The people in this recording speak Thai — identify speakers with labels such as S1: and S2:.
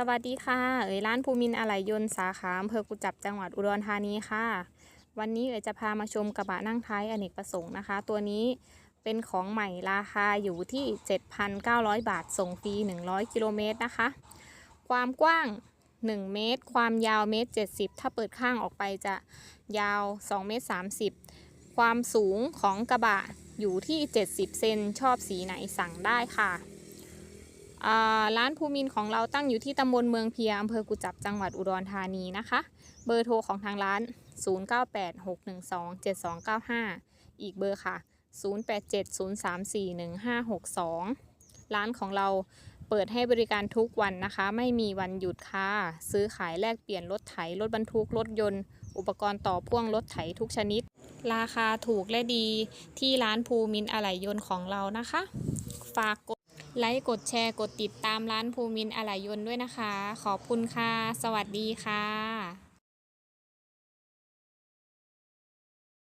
S1: สวัสดีค่ะ เอ๋ยร้านภูมินอะไหล่ยนต์สาขาอำเภอกุจับจังหวัดอุดรธานีค่ะ วันนี้เอ๋ยจะพามาชมกระบะนั่งท้ายอเนกประสงค์นะคะ ตัวนี้เป็นของใหม่ราคาอยู่ที่ 7,900 บาทส่งฟรี 100 กิโลเมตรนะคะ ความกว้าง 1 เมตร ความยาวเมตร 70 ถ้าเปิดข้างออกไปจะยาว 2 เมตร 30 ความสูงของกระบะอยู่ที่ 70 เซนชอบสีไหนสั่งได้ค่ะ ร้านภูมินของเราตั้งอยู่ที่ตำบลเมืองเพียอำเภอกุจับจังหวัดอุดรธานีนะคะ เบอร์โทรของทางร้าน 0986127295 อีกเบอร์ค่ะ 0870341562 ร้านของเราเปิดให้บริการทุกวันนะคะ ไม่มีวันหยุดค่ะ ซื้อขายแลกเปลี่ยนรถไถ รถบรรทุก รถยนต์ อุปกรณ์ต่อพ่วงรถไถทุกชนิด ราคาถูกและดีที่ร้านภูมินอะไหล่ยนต์ของเรานะคะ ฝากกด ไลค์กดแชร์กดติดตามร้านภูมินอะไหล่ยนต์ด้วยนะคะ ขอบคุณค่ะ สวัสดีค่ะ